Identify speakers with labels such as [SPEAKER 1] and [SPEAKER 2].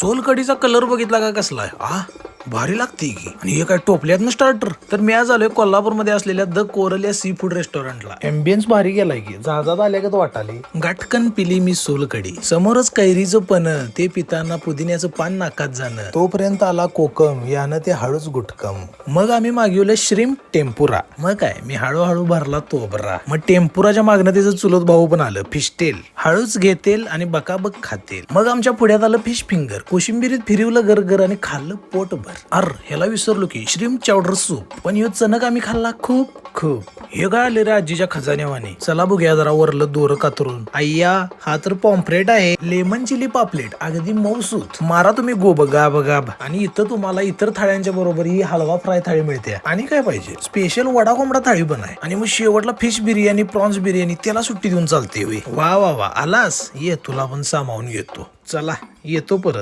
[SPEAKER 1] सोलकडीचा colour बघितला का कसला आहे? आ? भारी लागते की आणि हे काय टोपल्यात ना स्टार्टर तर मी आज आलोय कोल्हापूरमध्ये असलेल्या द कोरलिया सी फूड रेस्टॉरंटला एम्बियन्स भारी गेलाय की. जहाजात आल्या का वाटाले? गाठकन पिली मी सोलकडी समोरच कैरीचं पण ते पिताना पुदिन्याचं पान नाकात जाणं. तोपर्यंत आला कोकम यानं ते हळूच गुटकम. मग आम्ही मागवलं श्रीम टेम्पुरा. मग काय मी हळूहळू भरला तोबरा. मग टेम्पुराच्या मागणं त्याचं चुलत भाऊ पण आलं फिश टेल हळूच घेतेल आणि बकाबक खातेल मग आमच्या पुढ्यात आलं फिश फिंगर. कोशिंबिरीत फिरवलं गरगर आणि खाल्लं पोटभर. अर ह्याला विसरलो की श्रीम चावडर सूप पण ह्यो चणक आम्ही खाल्ला खूप खूप. हे काय आले रे आजीच्या खजान्यावाने? चला बघूया जरा वरलं दोर कातरून. अय्या हा तर पॉम्फ्रेट आहे. लेमन चिली पापलेट अगदी मौसूत मारा तुम्ही गो बघा बघा आणि इथं तुम्हाला इतर थाळ्यांच्या बरोबर ही हलवा फ्राय थाळी मिळते. आणि काय पाहिजे? स्पेशल वडा कोंबडा थाळी पण आहे आणि मग शेवटला फिश बिर्याणी प्रॉन्स बिर्याणी त्याला सुट्टी देऊन चालते वा वा वा. आलास? ये तुला पण सामावून घेतो. चला येतो परत.